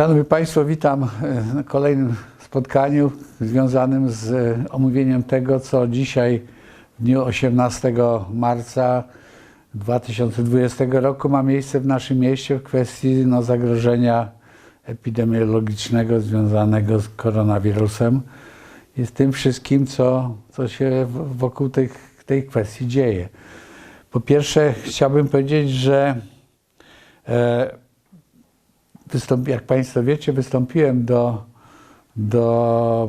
Szanowni Państwo, witam na kolejnym spotkaniu związanym z omówieniem tego, co dzisiaj w dniu 18 marca 2020 roku ma miejsce w naszym mieście w kwestii no, zagrożenia epidemiologicznego związanego z koronawirusem i z tym wszystkim, co, co się wokół tych, tej kwestii dzieje. Po pierwsze, chciałbym powiedzieć, że e, wystąp, jak Państwo wiecie, wystąpiłem do, do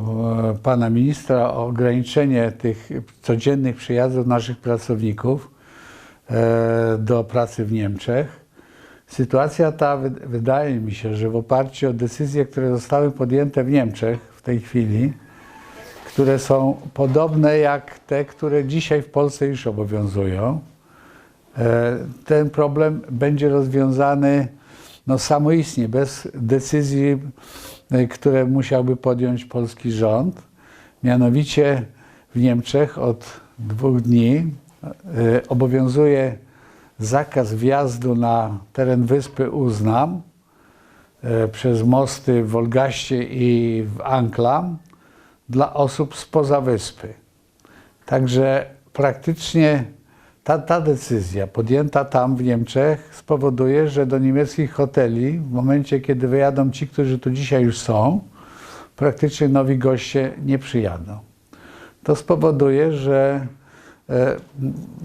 e, pana ministra o ograniczenie tych codziennych przyjazdów naszych pracowników e, do pracy w Niemczech. Sytuacja ta, wy- wydaje mi się, że w oparciu o decyzje, które zostały podjęte w Niemczech w tej chwili, które są podobne jak te, które dzisiaj w Polsce już obowiązują, e, ten problem będzie rozwiązany no, samoistnie, bez decyzji, e, które musiałby podjąć polski rząd. Mianowicie w Niemczech od dwóch dni e, obowiązuje zakaz wjazdu na teren wyspy Uznam e, przez mosty w Wolgaście i w Anklam dla osób spoza wyspy. Także praktycznie ta, ta decyzja podjęta tam w Niemczech spowoduje, że do niemieckich hoteli w momencie, kiedy wyjadą ci, którzy tu dzisiaj już są, praktycznie nowi goście nie przyjadą. To spowoduje, że e,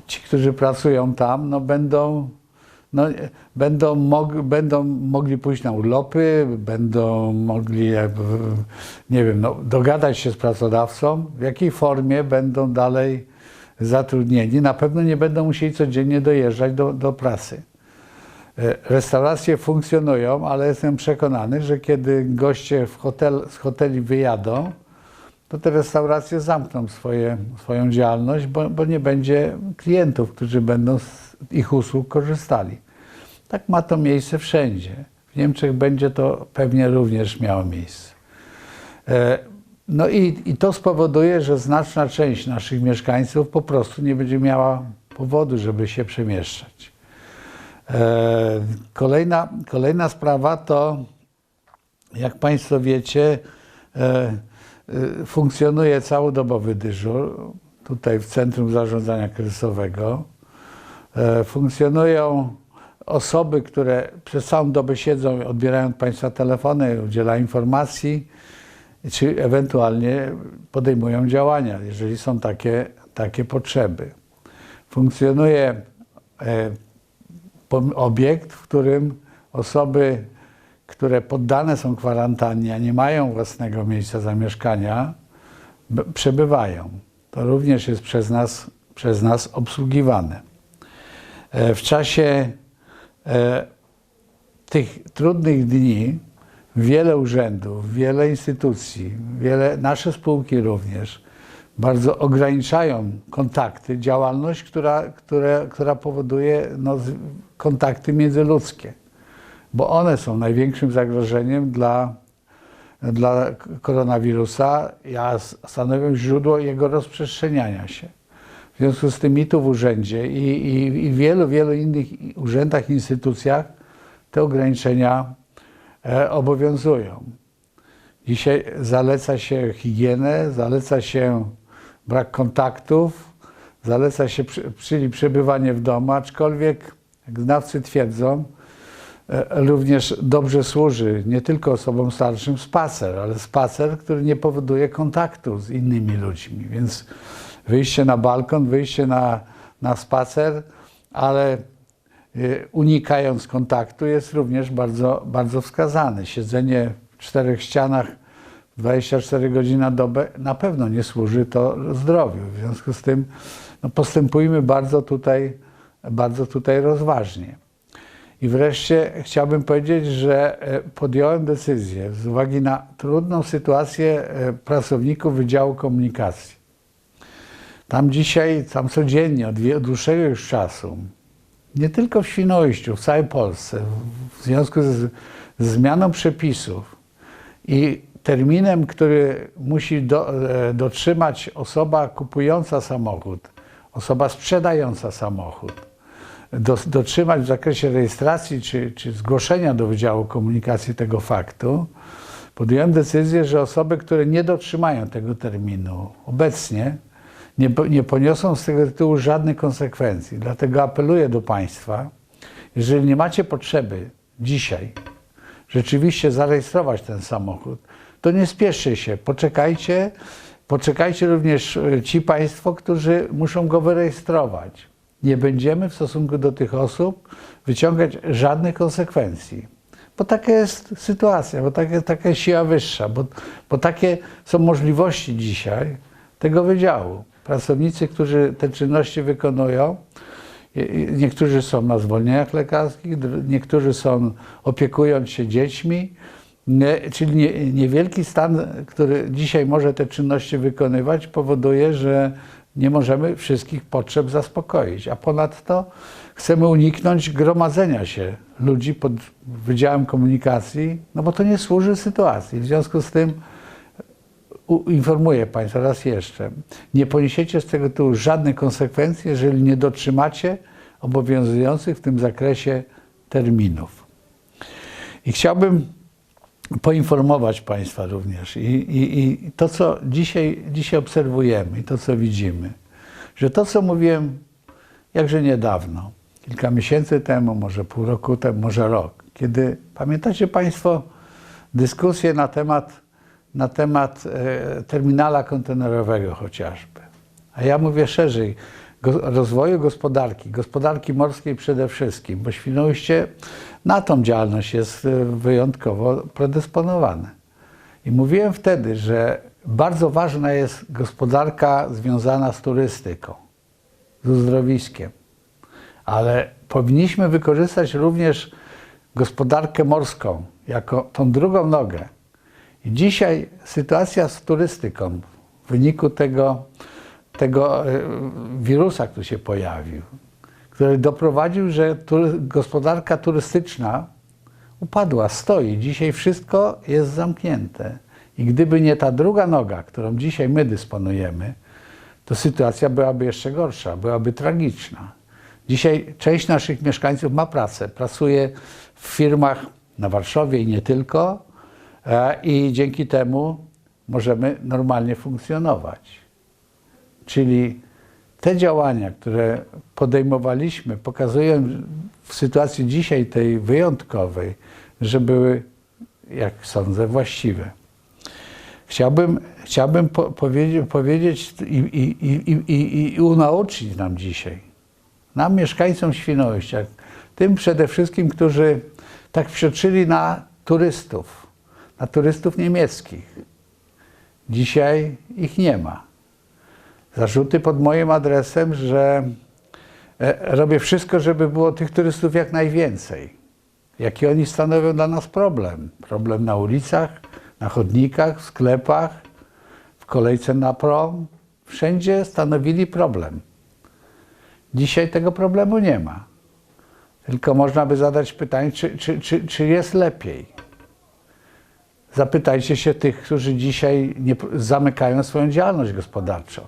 ci, którzy pracują tam, no będą, no, będą, mog, będą mogli pójść na urlopy, będą mogli, jakby, nie wiem, no, dogadać się z pracodawcą, w jakiej formie będą dalej zatrudnieni. Na pewno nie będą musieli codziennie dojeżdżać do, do pracy. E, Restauracje funkcjonują, ale jestem przekonany, że kiedy goście hotel, z hoteli wyjadą, to te restauracje zamkną swoje, swoją działalność, bo, bo nie będzie klientów, którzy będą z ich usług korzystali. Tak ma to miejsce wszędzie. W Niemczech będzie to pewnie również miało miejsce. No i, i to spowoduje, że znaczna część naszych mieszkańców po prostu nie będzie miała powodu, żeby się przemieszczać. E, Kolejna, kolejna sprawa to, jak Państwo wiecie, e, e, funkcjonuje całodobowy dyżur tutaj w Centrum Zarządzania Kryzysowego. Funkcjonują osoby, które przez całą dobę siedzą, odbierają od Państwa telefony, udzielają informacji, czy ewentualnie podejmują działania, jeżeli są takie, takie potrzeby. Funkcjonuje e, obiekt, w którym osoby, które poddane są kwarantannie, a nie mają własnego miejsca zamieszkania, przebywają. To również jest przez nas, przez nas obsługiwane. E, W czasie e, tych trudnych dni wiele urzędów, wiele instytucji, wiele nasze spółki również bardzo ograniczają kontakty, działalność, która, która, która powoduje no, kontakty międzyludzkie, bo one są największym zagrożeniem dla, dla koronawirusa, a s- stanowią źródło jego rozprzestrzeniania się. W związku z tym i tu w urzędzie i, i, i wielu, wielu innych urzędach, instytucjach te ograniczenia obowiązują. Dzisiaj zaleca się higienę, zaleca się brak kontaktów, zaleca się czyli przebywanie w domu, aczkolwiek, jak znawcy twierdzą, e, również dobrze służy nie tylko osobom starszym spacer, ale spacer, który nie powoduje kontaktu z innymi ludźmi. Więc wyjście na balkon, wyjście na, na spacer, ale unikając kontaktu jest również bardzo, bardzo wskazane. Siedzenie w czterech ścianach 24 godziny na dobę na pewno nie służy to zdrowiu. W związku z tym no, postępujmy bardzo tutaj, bardzo tutaj rozważnie. I wreszcie chciałbym powiedzieć, że e, podjąłem decyzję z uwagi na trudną sytuację e, pracowników Wydziału Komunikacji. Tam dzisiaj, tam codziennie, od dłuższego już czasu, nie tylko w Świnoujściu, w całej Polsce, w związku z, zmianą przepisów i terminem, który musi do, e, dotrzymać osoba kupująca samochód, osoba sprzedająca samochód, do, dotrzymać w zakresie rejestracji czy, czy zgłoszenia do Wydziału Komunikacji tego faktu, podjąłem decyzję, że osoby, które nie dotrzymają tego terminu obecnie, nie, nie poniosą z tego tytułu żadnych konsekwencji. Dlatego apeluję do Państwa, jeżeli nie macie potrzeby dzisiaj rzeczywiście zarejestrować ten samochód, to nie spieszcie się, poczekajcie, poczekajcie również e, ci Państwo, którzy muszą go wyrejestrować. Nie będziemy w stosunku do tych osób wyciągać żadnych konsekwencji. Bo taka jest sytuacja, bo taka, taka jest siła wyższa, bo, bo takie są możliwości dzisiaj tego wydziału. Pracownicy, którzy te czynności wykonują, niektórzy są na zwolnieniach lekarskich, niektórzy są opiekując się dziećmi, nie, czyli nie, niewielki stan, który dzisiaj może te czynności wykonywać, powoduje, że nie możemy wszystkich potrzeb zaspokoić. A ponadto chcemy uniknąć gromadzenia się ludzi pod Wydziałem Komunikacji, no bo to nie służy sytuacji. W związku z tym informuję Państwa raz jeszcze, nie poniesiecie z tego tytułu żadnych konsekwencji, jeżeli nie dotrzymacie obowiązujących w tym zakresie terminów. I chciałbym poinformować Państwa również i, i, i to, co dzisiaj, dzisiaj obserwujemy i to, co widzimy, że to, co mówiłem jakże niedawno, kilka miesięcy temu, może pół roku temu, może rok, kiedy pamiętacie Państwo dyskusję na temat, na temat e, terminala kontenerowego chociażby. A ja mówię szerzej, rozwoju gospodarki, gospodarki morskiej przede wszystkim, bo Świnoujście na tą działalność jest e, wyjątkowo predysponowane. I mówiłem wtedy, że bardzo ważna jest gospodarka związana z turystyką, z uzdrowiskiem, ale powinniśmy wykorzystać również gospodarkę morską jako tą drugą nogę. Dzisiaj sytuacja z turystyką w wyniku tego, tego e, wirusa, który się pojawił, który doprowadził, że tury, gospodarka turystyczna upadła, stoi. Dzisiaj wszystko jest zamknięte. I gdyby nie ta druga noga, którą dzisiaj my dysponujemy, to sytuacja byłaby jeszcze gorsza, byłaby tragiczna. Dzisiaj część naszych mieszkańców ma pracę, pracuje w firmach na Warszawie i nie tylko, i dzięki temu możemy normalnie funkcjonować. Czyli te działania, które podejmowaliśmy, pokazują w sytuacji dzisiaj tej wyjątkowej, że były, jak sądzę, właściwe. Chciałbym, chciałbym po, powiedzieć, powiedzieć i, i, i, i, i nam dzisiaj, nam mieszkańcom Świnoujścia, tym przede wszystkim, którzy tak wsioczyli na turystów, na turystów niemieckich. Dzisiaj ich nie ma. Zarzuty pod moim adresem, że e, robię wszystko, żeby było tych turystów jak najwięcej. Jaki oni stanowią dla nas problem? Problem na ulicach, na chodnikach, w sklepach, w kolejce na prom. Wszędzie stanowili problem. Dzisiaj tego problemu nie ma. Tylko można by zadać pytanie, czy, czy, czy, czy jest lepiej. Zapytajcie się tych, którzy dzisiaj nie, zamykają swoją działalność gospodarczą,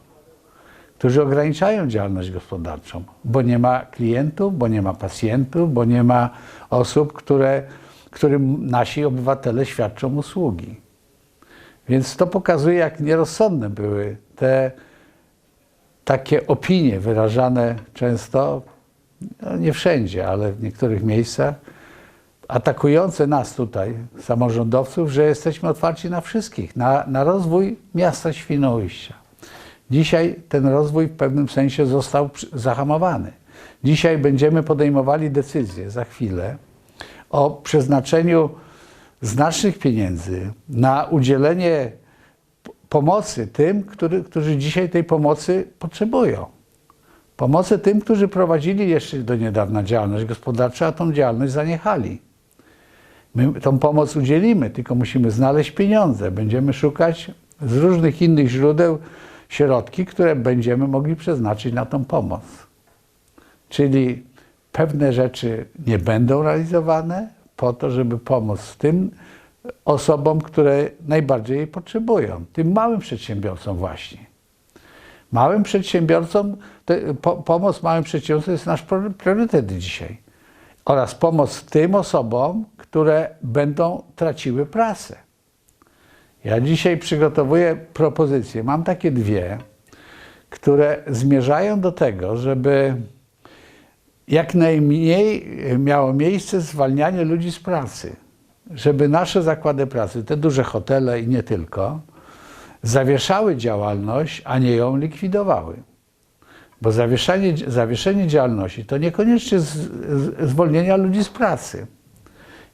którzy ograniczają działalność gospodarczą, bo nie ma klientów, bo nie ma pacjentów, bo nie ma osób, które, którym nasi obywatele świadczą usługi. Więc to pokazuje, jak nierozsądne były te takie opinie wyrażane często, no nie wszędzie, ale w niektórych miejscach, atakujące nas tutaj, samorządowców, że jesteśmy otwarci na wszystkich, na, na rozwój miasta Świnoujścia. Dzisiaj ten rozwój w pewnym sensie został zahamowany. Dzisiaj będziemy podejmowali decyzje za chwilę o przeznaczeniu znacznych pieniędzy na udzielenie pomocy tym, który, którzy dzisiaj tej pomocy potrzebują. Pomocy tym, którzy prowadzili jeszcze do niedawna działalność gospodarczą, a tą działalność zaniechali. My tą pomoc udzielimy, tylko musimy znaleźć pieniądze. Będziemy szukać z różnych innych źródeł środki, które będziemy mogli przeznaczyć na tą pomoc. Czyli pewne rzeczy nie będą realizowane po to, żeby pomóc tym osobom, które najbardziej jej potrzebują, tym małym przedsiębiorcom właśnie. Małym przedsiębiorcom, te, po, pomoc małym przedsiębiorcom jest nasz priorytet dzisiaj. Oraz pomoc tym osobom, które będą traciły pracę. Ja dzisiaj przygotowuję propozycje. Mam takie dwie, które zmierzają do tego, żeby jak najmniej miało miejsce zwalnianie ludzi z pracy. Żeby nasze zakłady pracy, te duże hotele i nie tylko, zawieszały działalność, a nie ją likwidowały. Bo zawieszenie, zawieszenie działalności to niekoniecznie z, z, zwolnienia ludzi z pracy.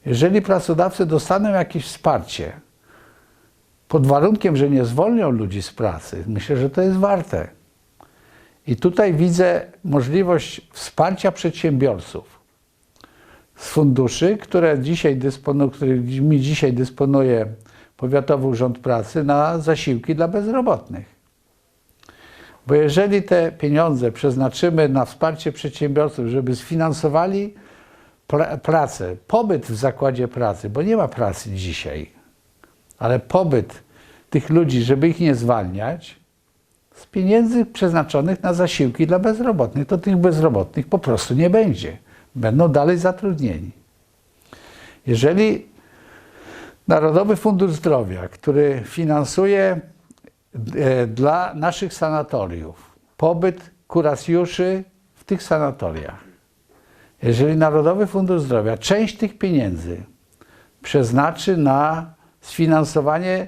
Jeżeli pracodawcy dostaną jakieś wsparcie, pod warunkiem, że nie zwolnią ludzi z pracy, myślę, że to jest warte. I tutaj widzę możliwość wsparcia przedsiębiorców z funduszy, które dzisiaj którymi dzisiaj dysponuje Powiatowy Urząd Pracy na zasiłki dla bezrobotnych. Bo jeżeli te pieniądze przeznaczymy na wsparcie przedsiębiorców, żeby sfinansowali pra pracę, pobyt w zakładzie pracy, bo nie ma pracy dzisiaj, ale pobyt tych ludzi, żeby ich nie zwalniać, z pieniędzy przeznaczonych na zasiłki dla bezrobotnych, to tych bezrobotnych po prostu nie będzie. Będą dalej zatrudnieni. Jeżeli Narodowy Fundusz Zdrowia, który finansuje dla naszych sanatoriów pobyt kuracjuszy w tych sanatoriach, jeżeli Narodowy Fundusz Zdrowia część tych pieniędzy przeznaczy na sfinansowanie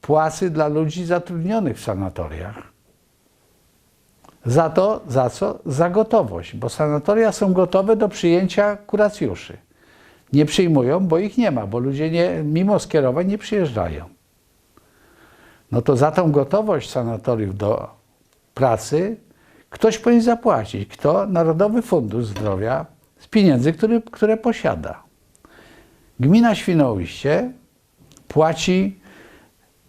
płacy dla ludzi zatrudnionych w sanatoriach, za to, za co? Za gotowość, bo sanatoria są gotowe do przyjęcia kuracjuszy. Nie przyjmują, bo ich nie ma, bo ludzie nie, mimo skierowań nie przyjeżdżają. No to za tą gotowość sanatoriów do pracy ktoś powinien zapłacić. Kto? Narodowy Fundusz Zdrowia z pieniędzy, które, które posiada. Gmina Świnoujście płaci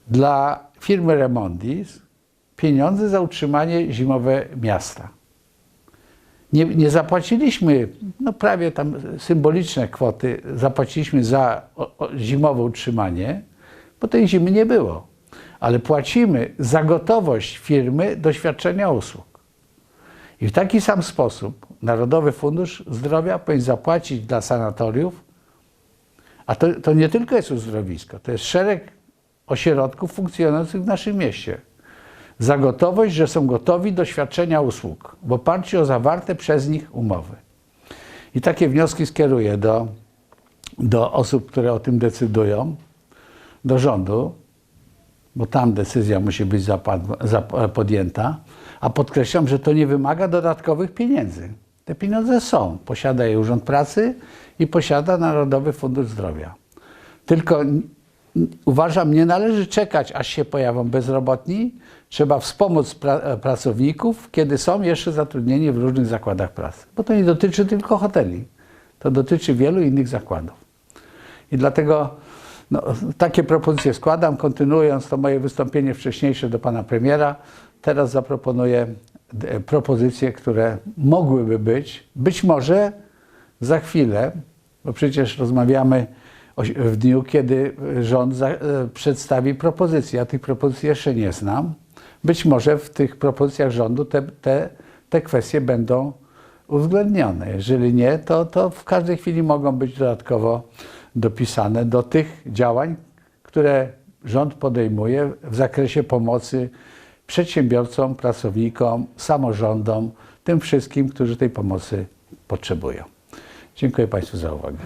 dla firmy Remondis pieniądze za utrzymanie zimowe miasta. Nie, nie zapłaciliśmy, no prawie tam symboliczne kwoty zapłaciliśmy za o, o, zimowe utrzymanie, bo tej zimy nie było. Ale płacimy za gotowość firmy do świadczenia usług. I w taki sam sposób Narodowy Fundusz Zdrowia powinien zapłacić dla sanatoriów, a to, to nie tylko jest uzdrowisko, to jest szereg ośrodków funkcjonujących w naszym mieście za gotowość, że są gotowi do świadczenia usług w oparciu o zawarte przez nich umowy. I takie wnioski skieruję do, do osób, które o tym decydują, do rządu, bo tam decyzja musi być zapad- podjęta, a podkreślam, że to nie wymaga dodatkowych pieniędzy. Te pieniądze są. Posiada je Urząd Pracy i posiada Narodowy Fundusz Zdrowia. Tylko uważam, nie należy czekać, aż się pojawią bezrobotni. Trzeba wspomóc pra pracowników, kiedy są jeszcze zatrudnieni w różnych zakładach pracy. Bo to nie dotyczy tylko hoteli. To dotyczy wielu innych zakładów. I dlatego no, takie propozycje składam, kontynuując to moje wystąpienie wcześniejsze do pana premiera. Teraz zaproponuję propozycje, które mogłyby być, być może za chwilę, bo przecież rozmawiamy w dniu, kiedy rząd za, przedstawi propozycje. Ja tych propozycji jeszcze nie znam. Być może w tych propozycjach rządu te, te, te kwestie będą uwzględnione. Jeżeli nie, to, to w każdej chwili mogą być dodatkowo dopisane do tych działań, które rząd podejmuje w zakresie pomocy przedsiębiorcom, pracownikom, samorządom, tym wszystkim, którzy tej pomocy potrzebują. Dziękuję Państwu za uwagę.